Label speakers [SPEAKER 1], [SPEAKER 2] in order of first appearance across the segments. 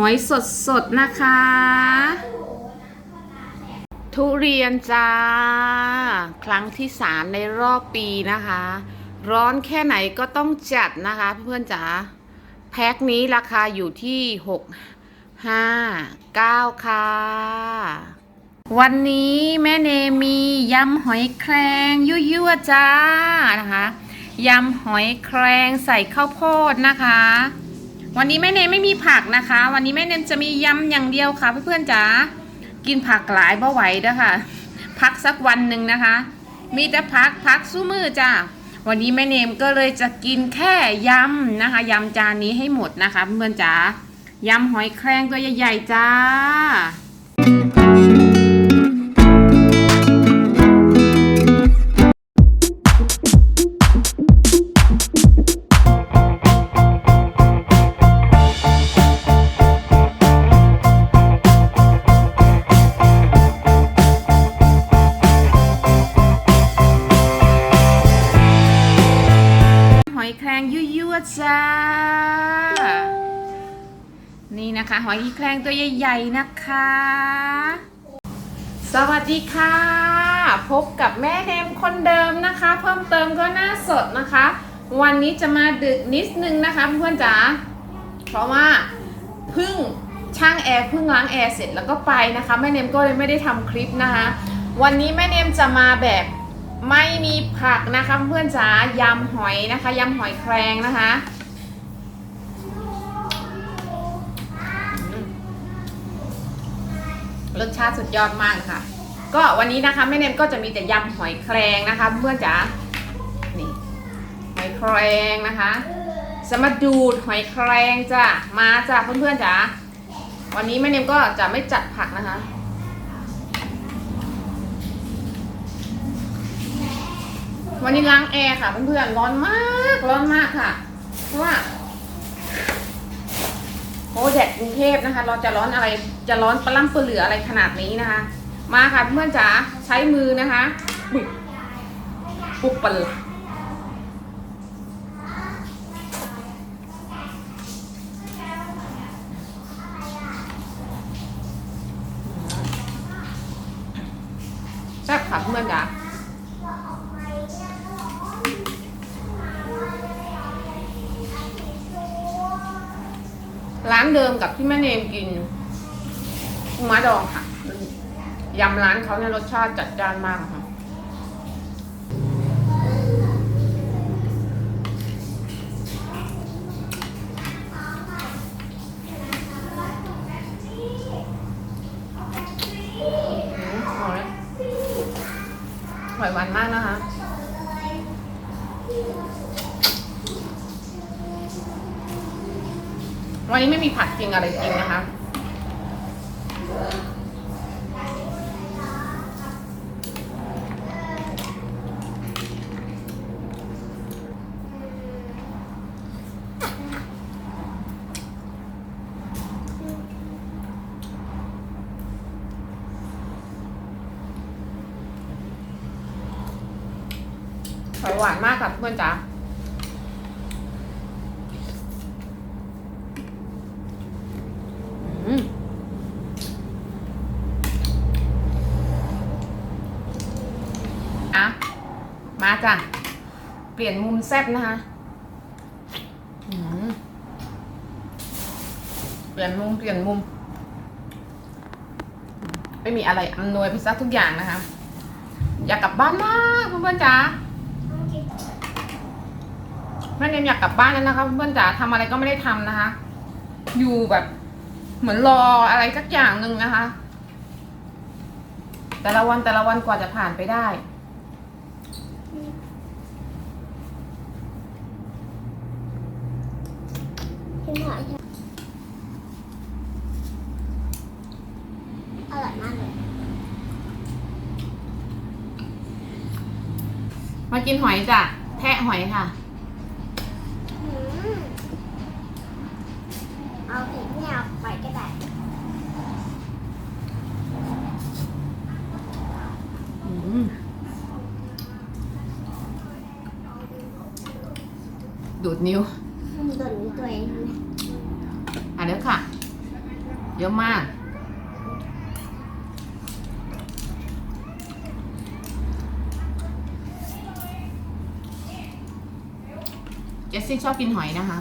[SPEAKER 1] หอยสดสดนะคะ ทุเรียนจ้า ครั้งที่สามในรอบปีนะคะ ร้อนแค่ไหนก็ต้องจัดนะคะ เพื่อนๆจ๋าแพ็คนี้ราคาอยู่ที่หกห้าเก้าค่ะ วันนี้แม่เนมียำหอยแครงยั่วๆจ้านะคะยำหอยแครงใส่ข้าวโพดนะคะ วันนี้แม่เนมไม่มีผักนะคะ วันนี้แม่เนมจะมียำอย่างเดียวค่ะเพื่อนๆจ๋ากินผักหลายบ่ไหวเด้อค่ะ พักสักวันหนึ่งนะคะ มีแต่พักพักสู้มือจ้าวันนี้แม่เนมก็เลยจะกินแค่ยำนะคะยำจานนี้ให้หมดนะคะเพื่อนๆจ๋ายำหอยแครงตัวใหญ่ๆจ้า งยั่วๆจ้า นี่นะคะหอยแครงตัวใหญ่ๆนะคะ สวัสดีค่ะ พบกับแม่เนมคนเดิมนะคะ เพิ่มเติมก็หน้าสดนะคะ วันนี้จะมาดึกนิดนึงนะคะเพื่อนๆจ๋าเพราะว่าเพึ่งช่างแอร์เพึ่งล้างแอร์เสร็จแล้วก็ไปนะคะแม่เนมก็เลยไม่ได้ทำคลิปนะคะ วันนี้แม่เนมจะมาแบบ ไม่มีผักนะคะเพื่อนจ๋ายำหอยนะคะยำหอยแครงนะคะรสชาติสุดยอดมากค่ะ ก็วันนี้นะคะแม่เนมก็จะมีแต่ยำหอยแครงนะคะ เพื่อนจ๋านี่หอยแครงนะคะจะมาดูดหอยแครงจ้ะมาจ้ะเพื่อนๆจ๋าวันนี้แม่เนมก็จะไม่จัดผักนะคะ วันนี้ล้างแอร์ค่ะเพื่อนๆร้อนมากร้อนมากค่ะ เพราะว่าโอ้แดดกรุงเทพนะคะ เราจะร้อนอะไรจะร้อนปลาล่มปลาเหลืออะไรขนาดนี้นะคะ มาค่ะเพื่อนจ๋าใช้มือนะคะ ปุบปุบปลาแซ่บค่ะเพื่อนจ๋า ร้านเดิมกับที่แม่เนมกินกุ้งม้าดองค่ะยำร้านเขาเนี่ยรสชาติจัดจ้านมากค่ะ ผัดจริงอะไรจริงนะคะ หอยหวานมากค่ะเพื่อนจ๋า อืมอะ มาจ้ะ เปลี่ยนมุมแซบนะคะเปลี่ยนมุมเปลี่ยนมุม ไม่มีอะไรอำนวยไปซะทุกอย่างนะคะ อยากกลับบ้านมากเพื่อนๆจ๋าแม่เนมอยากกลับบ้านแล้วนะคะเพื่อนๆจ๋าทำอะไรก็ไม่ได้ทำนะคะ อยู่แบบเหมือนรออะไรสักอย่างหนึ่งนะคะ แต่ละวันแต่ละวันกว่าจะผ่านไปได้
[SPEAKER 2] กินหอยอร่อยมากเลย
[SPEAKER 1] มา กินหอยจ้ะแทะหอยค่ะ
[SPEAKER 2] อืมเอาถึงไม่เอาไปก็ได้
[SPEAKER 1] อืมดูดนิ้ว
[SPEAKER 2] มันโดนตัวเองนะ
[SPEAKER 1] อะเดี๋ยวค่ะ เยอะมาก สซี่ชอบกินหอยนะคะ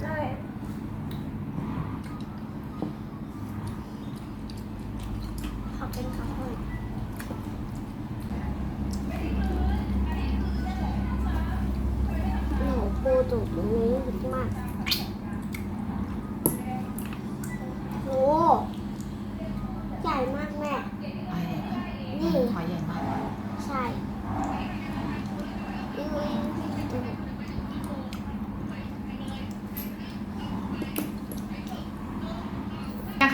[SPEAKER 2] อช่ขอบคุณครับพ่อหนูปูตุ่ตรงนี้ลึกมากโหใหญ่มากแม่ นี่
[SPEAKER 1] หอยใหญ่มาก
[SPEAKER 2] ใช่อุ้ย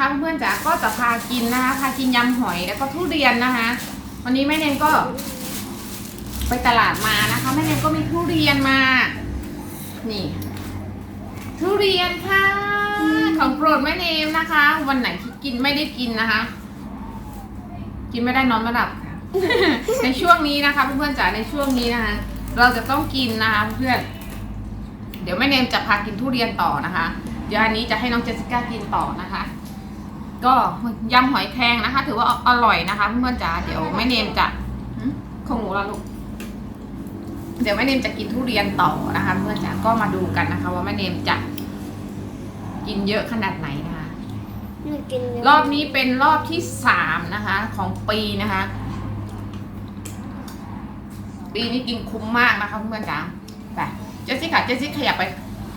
[SPEAKER 1] นะคะเพื่อนๆจ๋าก็จะพากินนะคะพากินยำหอยแล้วก็ทุเรียนนะคะ วันนี้แม่เนมก็ ไปตลาดมานะคะแม่เนมก็มีทุเรียนมา นี่ ทุเรียนค่ะ ของโปรดแม่เนมนะคะ วันไหนที่กินไม่ได้กินนะคะ กินไม่ได้นอนไม่หลับ ในช่วงนี้นะคะ เพื่อนๆจ๋าในช่วงนี้นะคะ เราจะต้องกินนะคะเพื่อนเดี๋ยวแม่เนมจะพากินทุเรียนต่อนะคะ เดี๋ยวอันนี้จะให้น้องเจสสิก้ากินต่อนะคะ ก็ยำหอยแครงนะคะ ถือว่าอร่อยนะคะเพื่อนๆจ๋าเดี๋ยวแม่เนมจะหึของหนูละลูกเดี๋ยวแม่เนมจะกินทุเรียนต่อนะคะเพื่อนจ๋าก็มาดูกันนะคะ ว่าแม่เนมจะกินเยอะขนาดไหนนะคะ
[SPEAKER 2] หนูกินเยอะ
[SPEAKER 1] รอบนี้เป็นรอบที่สามนะคะ ของปีนะคะ ปีนี้กินคุ้มมากนะคะเพื่อนๆจ๋าไปเจสซี่ค่ะเจสซี่ขยับไป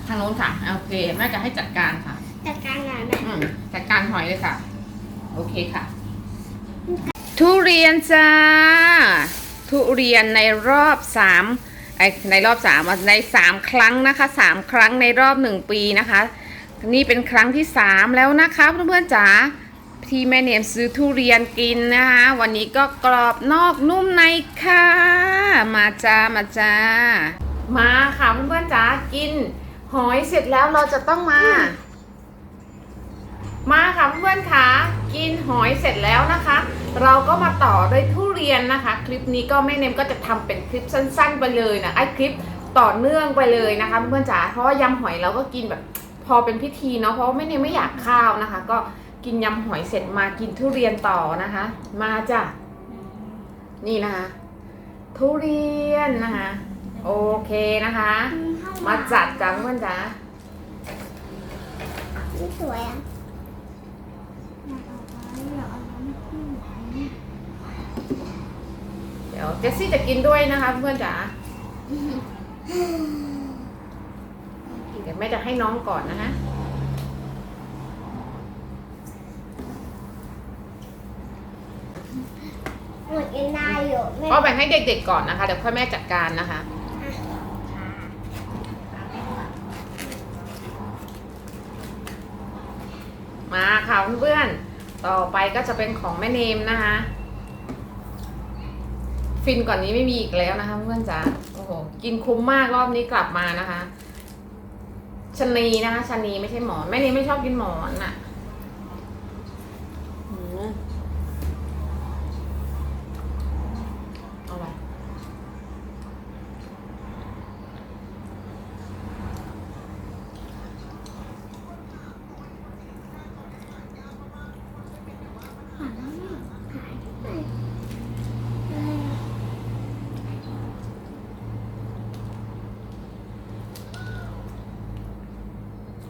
[SPEAKER 1] ทางโน้นค่ะโอเคแม่จะให้จัดการค่ะ
[SPEAKER 2] จัดการงานแม่
[SPEAKER 1] อืมจัดการหอยเลยค่ะ โอเคค่ะ ทุเรียนจ้า ทุเรียนในรอบสามไอในรอบสามในสามครั้งนะคะสามครั้งในรอบหนึ่งปีนะคะ นี่เป็นครั้งที่สามแล้วนะคะเพื่อนๆจ๋าที่แม่เนียมซื้อทุเรียนกินนะคะ วันนี้ก็กรอบนอกนุ่มในค่ะ มาจ้ามาจ้า มาค่ะเพื่อนๆจ๋ากิน หอยเสร็จแล้วเราจะต้องมา มาค่ะเพื่อนๆค่ะกินหอยเสร็จแล้วนะคะ เราก็มาต่อด้วยทุเรียนนะคะ คลิปนี้ก็แม่เนมก็จะทำเป็นคลิปสั้น ๆ ไปเลยนะไอ้คลิปต่อเนื่องไปเลยนะคะเพื่อนๆจ๋าเพราะว่ายำหอยเราก็กินแบบพอเป็นพิธีเนาะเพราะว่าแม่เนมไม่อยากข้าวนะคะ ก็กินยำหอยเสร็จมากินทุเรียนต่อนะคะ มาจ้ะนี่นะคะ ทุเรียนนะคะ โอเคนะคะ มาจัดจ้ะเพื่อนๆจ๋า
[SPEAKER 2] นี่สวยอะ
[SPEAKER 1] เดี๋ยวเจสซี่จะกินด้วยนะคะเพื่อนจ๋าเดี๋ยวแม่จะให้น้องก่อนนะฮะ
[SPEAKER 2] หนูกินได้อยู่แม่
[SPEAKER 1] ก็แบ่งให้เด็กๆก่อนนะคะเดี๋ยวค่อยแม่จัดการนะคะ มาค่ะเพื่อนๆต่อไปก็จะเป็นของแม่เนมนะคะ ฟินก่อนนี้ไม่มีอีกแล้วนะคะเพื่อนจ๋าโอ้โหกินคุ้มมากรอบนี้กลับมานะคะชนีนะคะชนีไม่ใช่หมอนแม่นี้ไม่ชอบกินหมอนน่ะมเอาไป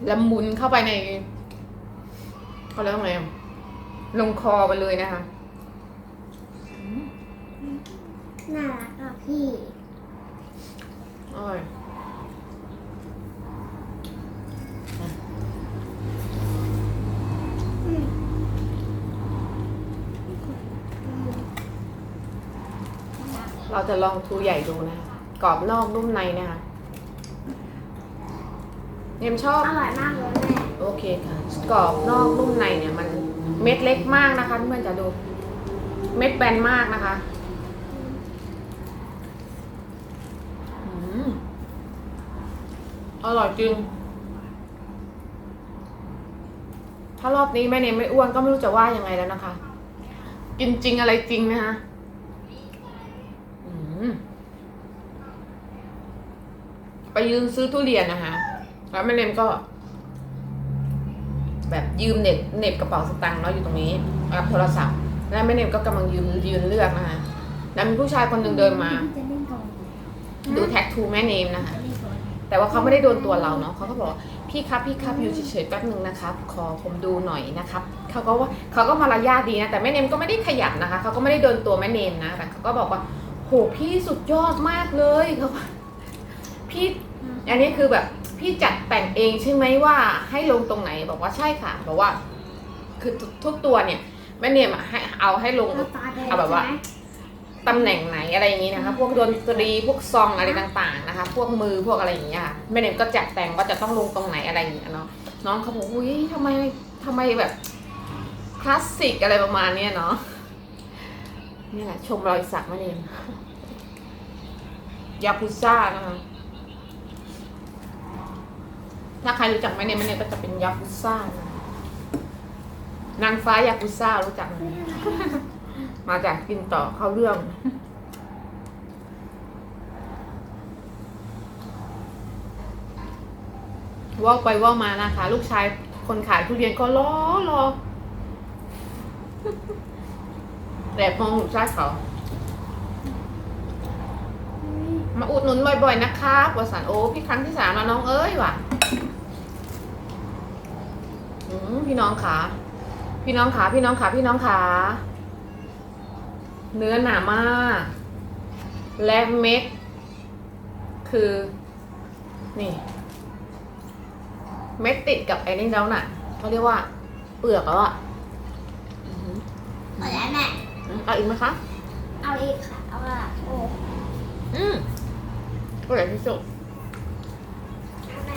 [SPEAKER 1] ละมุนเข้าไปในเขาเรียกว่าไงอะลงคอไปเลยนะคะ
[SPEAKER 2] น่ารักอะพี่
[SPEAKER 1] อร่อย
[SPEAKER 2] อืม
[SPEAKER 1] เราจะลองทูใหญ่ดูนะกรอบนอกนุ่มในนะคะ เนมชอบ
[SPEAKER 2] อร่อยมากเลยแม่
[SPEAKER 1] โอเคค่ะ กรอบนอกนุ่มในเนี่ยมันเม็ดเล็กมากนะคะเพื่อนจะดู เม็ดแบนมากนะคะอร่อยจริง ถ้ารอบนี้แม่เนมไม่อ้วนก็ไม่รู้จะว่ายังไงแล้วนะคะ กินจริงอะไรจริงนะคะอืมไปยืมซื้อทุเรียนนะคะ แล้วแม่เนมก็ แบบยืมเน็ตเน็บกระเป๋าสตางค์เนาะอยู่ตรงนี้กับโทรศัพท์ แล้วแม่เนมก็กำลังยืนยืนเลือกนะคะแล้วมีผู้ชายคนหนึ่งเดินมา
[SPEAKER 2] จะเล่นก่อน
[SPEAKER 1] ดูแท็กทูแม่เนมนะคะ
[SPEAKER 2] จะเล่นก่อน
[SPEAKER 1] แต่ว่าเขาไม่ได้โดนตัวเราเนาะเขาก็บอกว่าพี่ครับพี่ครับอยู่เฉยๆแป๊บหนึ่งนะครับ ขอผมดูหน่อยนะครับเขาก็ว่าเขาก็มารยาทดีนะแต่แม่เนมก็ไม่ได้ขยับนะคะเขาก็ไม่ได้โดนตัวแม่เนมนะแต่เขาก็บอกว่าโหพี่สุดยอดมากเลยเขาบอกพี่อันนี้คือแบบ พี่จัดแต่งเองใช่ไหมว่าให้ลงตรงไหนบอกว่าใช่ค่ะบอกว่า คือทุกทุกตัวเนี่ยแม่เนมอะให้เอาให้ลง
[SPEAKER 2] เอาตาแดง
[SPEAKER 1] เอาแบบว่า
[SPEAKER 2] ใช่ไหม
[SPEAKER 1] ตำแหน่งไหนอะไรอย่างนี้นะคะ พวกดนตรีพวกซองอะไรต่างๆนะคะ พวกมือพวกอะไรอย่างเงี้ยค่ะแม่เนมก็จัดแต่งว่าจะต้องลงตรงไหนอะไรอย่างเงี้ยเนาะน้องเขาบอกอุ้ยทำไมทำไมแบบคลาสสิกอะไรประมาณเนี้ยเนาะนี่แหละชมรอยสักแม่เนมยากุซ่านะคะ ถ้าใครรู้จักแม่เนมแม่เนมก็จะเป็นยากุซ่านางฟ้ายากุซ่ารู้จักไหมมาจากกินต่อเข้าเรื่อง ว่าไปว่ามานะคะ ลูกชายคนขายทุเรียนก็รอรอแต่มองลูชายเขา มาอุดหนุนบ่อยๆ นะครับวสันโอ้พี่ครั้งที่สามแล้วน้องเอ้ยว่ะ พี่น้องขาพี่น้องขาพี่น้องขาพี่น้องขาเนื้อหนามาก และเม็ด คือ นี่ เม็ดติดกับไอ้นี่แล้วน่ะเขาเรียกว่า เปลือกแล้วอะอือหือ
[SPEAKER 2] หมดแล้วแม่
[SPEAKER 1] เอาอีกไหมคะ
[SPEAKER 2] เอาอีกค่ะ เอาละโอ้
[SPEAKER 1] อืมอร่อยที่สุด
[SPEAKER 2] เอาแม่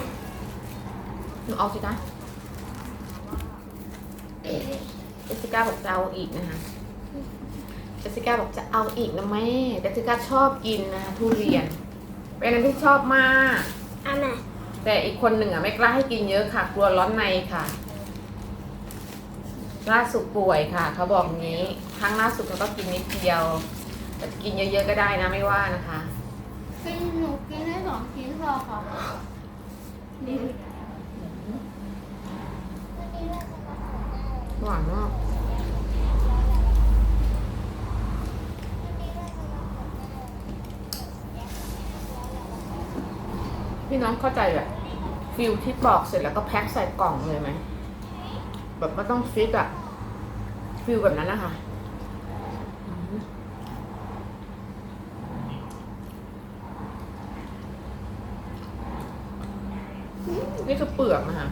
[SPEAKER 1] หนูเอาสิคะ เจสสิก้าบอกจะเอาอีกนะคะเจสสิก้าบอกจะเอาอีกนะแม่เจสสิก้าชอบกินนะคะทุเรียน เป็นอันที่ชอบมาก
[SPEAKER 2] เอาแม่
[SPEAKER 1] แต่อีกคนหนึ่งอะไม่กล้าให้กินเยอะค่ะ กลัวร้อนในค่ะ ล่าสุดป่วยค่ะ เขาบอกงี้ครั้งล่าสุดเขาก็กินนิดเดียวแต่กินเยอะๆก็ได้นะไม่ว่านะคะ
[SPEAKER 2] กินหนูกินได้สองชิ้นพอค่ะนี่
[SPEAKER 1] หวานมากพี่น้องเข้าใจแบบฟิลที่ปอกเสร็จแล้วก็แพ็คใส่กล่องเลยไหมแบบไม่ต้องฟิตอะฟิลแบบนั้นนะคะนี่คือเปลือกนะคะ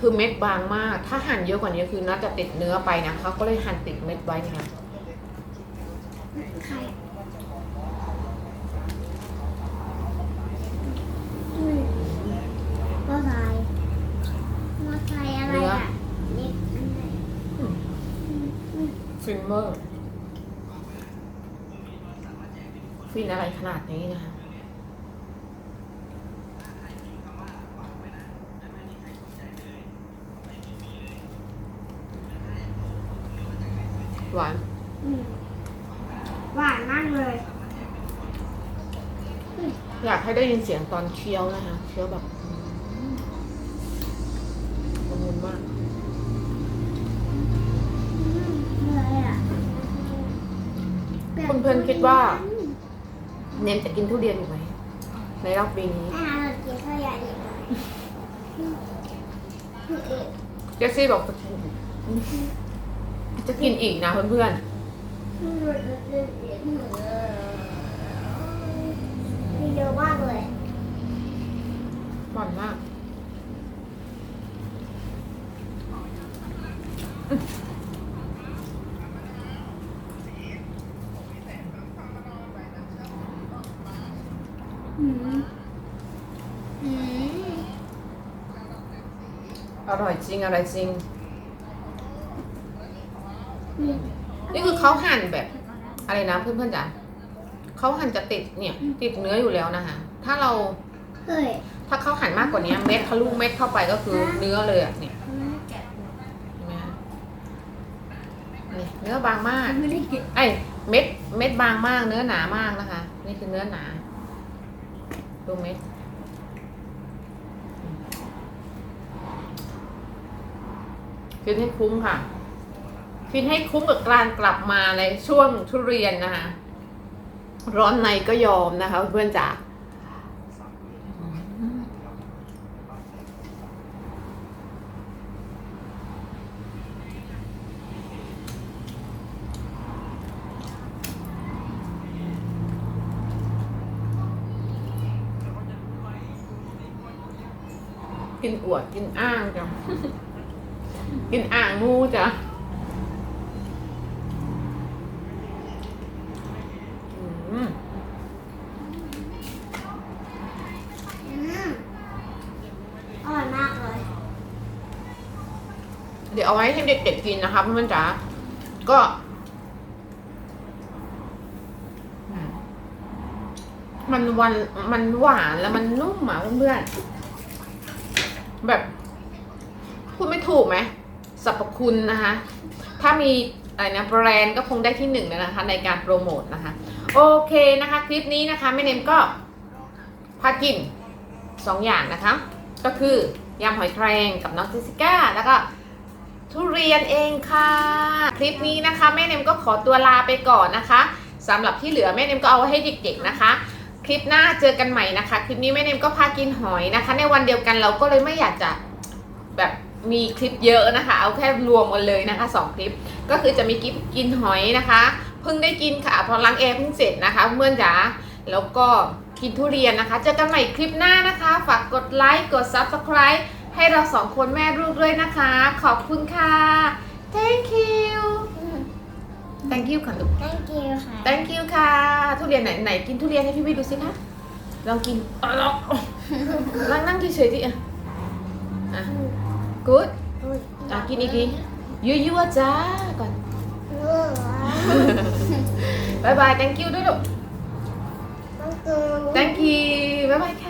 [SPEAKER 1] คือเม็ดบางมาก ถ้าหั่นเยอะกว่านี้คือน่าจะติดเนื้อไปนะเขาก็เลยหั่นติดเม็ดไว้นะคะ
[SPEAKER 2] ไข่อืมมอไซค์มอไซค์อะไรอะนี่อันไหนอืมอืม
[SPEAKER 1] ฟินเมอร์ฟินอะไรขนาดนี้นะคะ หวาน
[SPEAKER 2] อืมหวานมากเลย
[SPEAKER 1] อยาก ให้ได้ยินเสียงตอนเคี้ยวนะคะเคี้ยวแบบละมุนมาก
[SPEAKER 2] อะไรอะ
[SPEAKER 1] เพื่อนคิดว่า เนมจะกินทุเรียนอยู่ไหม ในรอบปีนี้
[SPEAKER 2] ถ้าเรากินข้าวใหญ่อีกหน่อย
[SPEAKER 1] เจสซี่บอกจะกินจะกินอีกนะเพื่อน
[SPEAKER 2] มี เยอะมากเลย
[SPEAKER 1] ๆหวานมาก
[SPEAKER 2] อืมอืม
[SPEAKER 1] อร่อยจริงอะไรจริง
[SPEAKER 2] อืม
[SPEAKER 1] นี่คือเขาหั่นแบบ อะไรนะเพื่อนๆจ๋า เขาหั่นจะติดเนี่ย ติดเนื้ออยู่แล้วนะคะ ถ้าเรา
[SPEAKER 2] เฮ้ย
[SPEAKER 1] ถ้าเขาหั่นมากกว่านี้เม็ดทะลุเม็ดเข้าไปก็คือเนื้อเลยอะเนี่ย
[SPEAKER 2] ไม่แกะ
[SPEAKER 1] เห็นไหมฮะนี่เนื้อบางมาก
[SPEAKER 2] ไม่ได้แกะ
[SPEAKER 1] ไอ้ยเม็ดเม็ดบางมากเนื้อหนามากนะคะ นี่คือเนื้อหนาดูเม็ดกินให้คุ้มค่ะกินให้คุ้มกับการกลับมาในช่วงทุเรียนนะคะ ร้อนในก็ยอมนะคะ เพื่อนจ๋ากินอวดกินอ้างจ้ะ กินอ่างงูจ้ะอืม
[SPEAKER 2] อืมอร่อยมากเลย
[SPEAKER 1] เดี๋ยวเอาไว้ให้เด็กๆกินนะคะเพื่อนๆจ๋าก็มันวันมันหวานแล้วมันนุ่มอะเพื่อนๆแบบพูดไม่ถูกไหมสรรพคุณนะคะ ถ้ามีอะไรนะแบรนด์ก็คงได้ที่หนึ่งแล้วนะคะ ในการโปรโมทนะคะ โอเคนะคะ คลิปนี้นะคะแม่เนมก็พากินสองอย่างนะคะ ก็คือยำหอยแครงกับน้องเจสสิก้าแล้วก็ ทุเรียนเองค่ะ คลิปนี้นะคะ แม่เนมก็ขอตัวลาไปก่อนนะคะสำหรับที่เหลือแม่เนมก็เอาให้เด็กๆนะคะ คลิปหน้าเจอกันใหม่นะคะ คลิปนี้แม่เนมก็พากินหอยนะคะ ในวันเดียวกันเราก็เลยไม่อยากจะแบบมีคลิปเยอะนะคะ เอาแค่รวมกันเลยนะคะสองคลิป ก็คือจะมีคลิปกินหอยนะคะ เพิ่งได้กินค่ะ พอล้างแอร์เพิ่งเสร็จนะคะ เพื่อนจ๋า แล้วก็กินทุเรียนนะคะ เจอกันใหม่คลิปหน้านะคะ ฝากกดไลค์ กด subscribe ให้เราสองคนแม่ลูกด้วยนะคะ ขอบคุณค่ะ thank you thank you ค่ะลูก
[SPEAKER 2] thank you ค่ะ
[SPEAKER 1] thank you ค่ะ ทุเรียนไหนไหนกินทุเรียนให้พี่วิดูสิคะลองกินอ๋อลองนั่งนั่งเฉยๆสิอะอะ good อะกินอีกทียั่วๆจ้าก่อนบายบาย thank you ด้วยลูก
[SPEAKER 2] ต้องกิน
[SPEAKER 1] thank you บายบายค่ะ